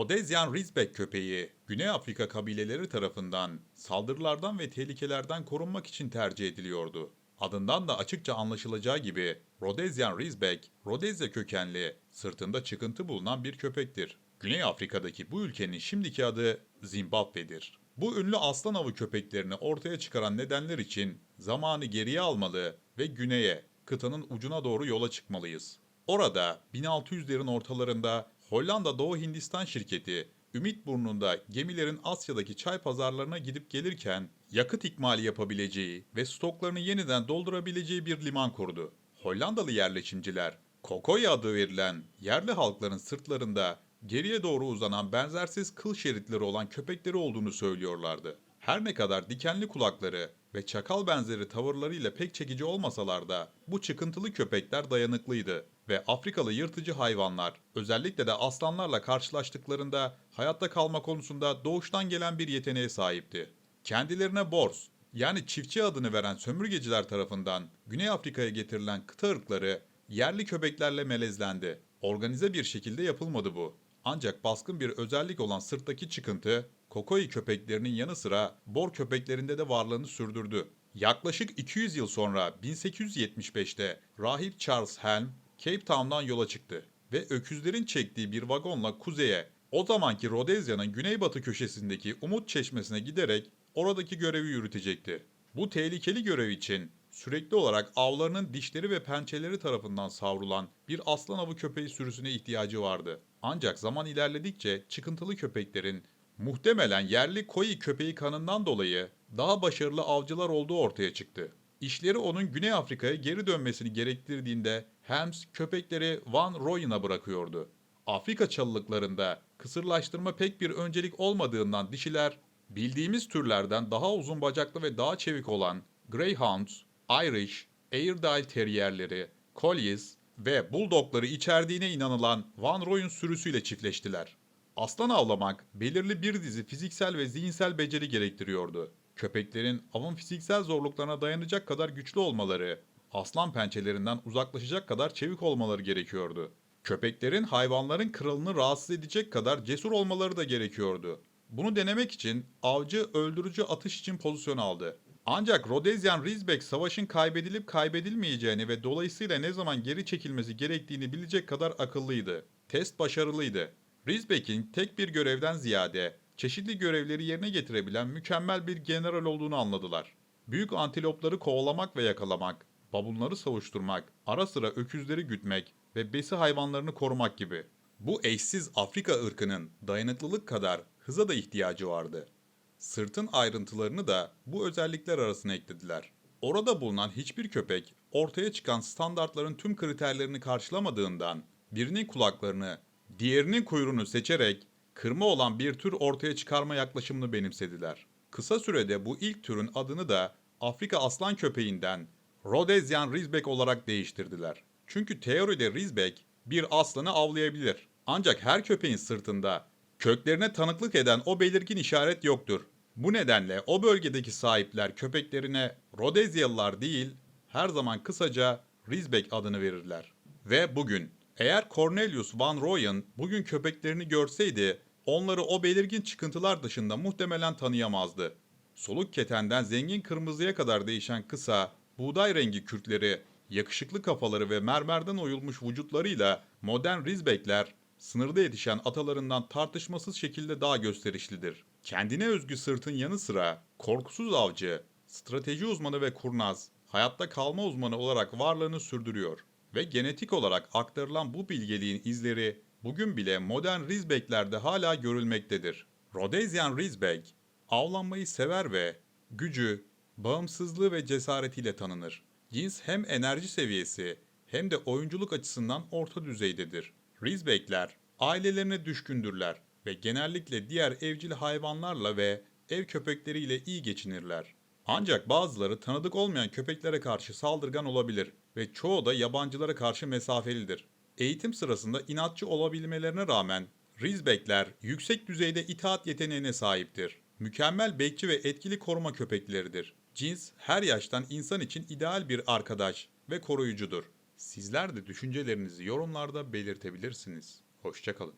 Rhodesian Rizbeck köpeği, Güney Afrika kabileleri tarafından saldırılardan ve tehlikelerden korunmak için tercih ediliyordu. Adından da açıkça anlaşılacağı gibi Rhodesian Rizbeck, Rodezya kökenli, sırtında çıkıntı bulunan bir köpektir. Güney Afrika'daki bu ülkenin şimdiki adı Zimbabwe'dir. Bu ünlü aslan avı köpeklerini ortaya çıkaran nedenler için zamanı geriye almalı ve güneye, kıtanın ucuna doğru yola çıkmalıyız. Orada 1600'lerin ortalarında Hollanda Doğu Hindistan şirketi Ümit Burnu'nda gemilerin Asya'daki çay pazarlarına gidip gelirken yakıt ikmali yapabileceği ve stoklarını yeniden doldurabileceği bir liman kurdu. Hollandalı yerleşimciler Kokoya adı verilen yerli halkların sırtlarında geriye doğru uzanan benzersiz kıl şeritleri olan köpekleri olduğunu söylüyorlardı. Her ne kadar dikenli kulakları ve çakal benzeri tavırlarıyla pek çekici olmasalar da bu çıkıntılı köpekler dayanıklıydı ve Afrikalı yırtıcı hayvanlar özellikle de aslanlarla karşılaştıklarında hayatta kalma konusunda doğuştan gelen bir yeteneğe sahipti. Kendilerine Bors yani çiftçi adını veren sömürgeciler tarafından Güney Afrika'ya getirilen kıta ırkları yerli köpeklerle melezlendi. Organize bir şekilde yapılmadı bu. Ancak baskın bir özellik olan sırttaki çıkıntı, Kokoi köpeklerinin yanı sıra bor köpeklerinde de varlığını sürdürdü. Yaklaşık 200 yıl sonra 1875'te rahip Charles Helm, Cape Town'dan yola çıktı ve öküzlerin çektiği bir vagonla kuzeye, o zamanki Rodezya'nın güneybatı köşesindeki Umut Çeşmesi'ne giderek oradaki görevi yürütecekti. Bu tehlikeli görev için sürekli olarak avlarının dişleri ve pençeleri tarafından savrulan bir aslan avı köpeği sürüsüne ihtiyacı vardı. Ancak zaman ilerledikçe çıkıntılı köpeklerin muhtemelen yerli koyu köpeği kanından dolayı daha başarılı avcılar olduğu ortaya çıktı. İşleri onun Güney Afrika'ya geri dönmesini gerektirdiğinde Helms köpekleri Van Rooyen'a bırakıyordu. Afrika çalılıklarında kısırlaştırma pek bir öncelik olmadığından dişiler bildiğimiz türlerden daha uzun bacaklı ve daha çevik olan Greyhounds, Irish, Airedale Terrierleri, Collies ve Bulldogları içerdiğine inanılan Van Rooyen sürüsüyle çiftleştiler. Aslan avlamak belirli bir dizi fiziksel ve zihinsel beceri gerektiriyordu. Köpeklerin avın fiziksel zorluklarına dayanacak kadar güçlü olmaları, aslan pençelerinden uzaklaşacak kadar çevik olmaları gerekiyordu. Köpeklerin hayvanların kralını rahatsız edecek kadar cesur olmaları da gerekiyordu. Bunu denemek için avcı öldürücü atış için pozisyon aldı. Ancak Rhodesian Rizbeck savaşın kaybedilip kaybedilmeyeceğini ve dolayısıyla ne zaman geri çekilmesi gerektiğini bilecek kadar akıllıydı. Test başarılıydı. Rizbeck'in tek bir görevden ziyade çeşitli görevleri yerine getirebilen mükemmel bir general olduğunu anladılar. Büyük antilopları kovalamak ve yakalamak, babunları savuşturmak, ara sıra öküzleri gütmek ve besi hayvanlarını korumak gibi. Bu eşsiz Afrika ırkının dayanıklılık kadar hıza da ihtiyacı vardı. Sırtın ayrıntılarını da bu özellikler arasına eklediler. Orada bulunan hiçbir köpek ortaya çıkan standartların tüm kriterlerini karşılamadığından birinin kulaklarını, diğerinin kuyruğunu seçerek kırma olan bir tür ortaya çıkarma yaklaşımını benimsediler. Kısa sürede bu ilk türün adını da Afrika aslan köpeğinden Rhodesian Rizbeck olarak değiştirdiler. Çünkü teoride Rizbeck bir aslanı avlayabilir. Ancak her köpeğin sırtında köklerine tanıklık eden o belirgin işaret yoktur. Bu nedenle o bölgedeki sahipler köpeklerine Rhodesialılar değil, her zaman kısaca Rizbeck adını verirler. Ve bugün eğer Cornelius Van Rooyen bugün köpeklerini görseydi onları o belirgin çıkıntılar dışında muhtemelen tanıyamazdı. Soluk ketenden zengin kırmızıya kadar değişen kısa, buğday rengi kürkleri, yakışıklı kafaları ve mermerden oyulmuş vücutlarıyla modern Rizbeckler sınırda yetişen atalarından tartışmasız şekilde daha gösterişlidir. Kendine özgü sırtın yanı sıra korkusuz avcı, strateji uzmanı ve kurnaz, hayatta kalma uzmanı olarak varlığını sürdürüyor ve genetik olarak aktarılan bu bilgeliğin izleri bugün bile modern Rizbeck'lerde hala görülmektedir. Rhodesian Rizbeck, avlanmayı sever ve gücü, bağımsızlığı ve cesaretiyle tanınır. Cins hem enerji seviyesi hem de oyunculuk açısından orta düzeydedir. Rizbeckler ailelerine düşkündürler ve genellikle diğer evcil hayvanlarla ve ev köpekleriyle iyi geçinirler. Ancak bazıları tanıdık olmayan köpeklere karşı saldırgan olabilir ve çoğu da yabancılara karşı mesafelidir. Eğitim sırasında inatçı olabilmelerine rağmen Rizbeckler yüksek düzeyde itaat yeteneğine sahiptir. Mükemmel bekçi ve etkili koruma köpekleridir. Cins her yaştan insan için ideal bir arkadaş ve koruyucudur. Sizler de düşüncelerinizi yorumlarda belirtebilirsiniz. Hoşçakalın.